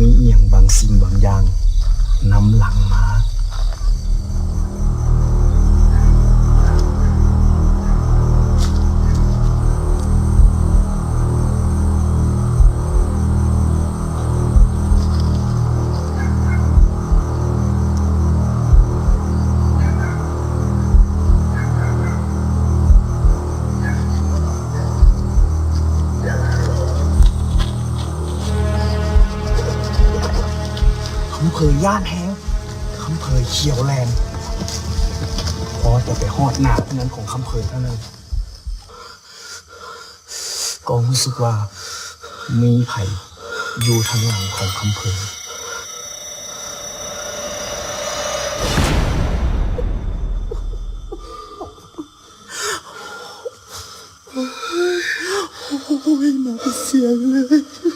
มีเอียงบางสิ่งบางอย่างนำหลังมาำเพยย่านแห้งคำเพยเขียวแลนพอจะไปหอดหนาเท่านั้นของคำเพยเท่านั้นก็รู้สึกว่ามีไผ่อยู่ทางหลังของคำเพยโอ้ยมาเป็นเสียงเลย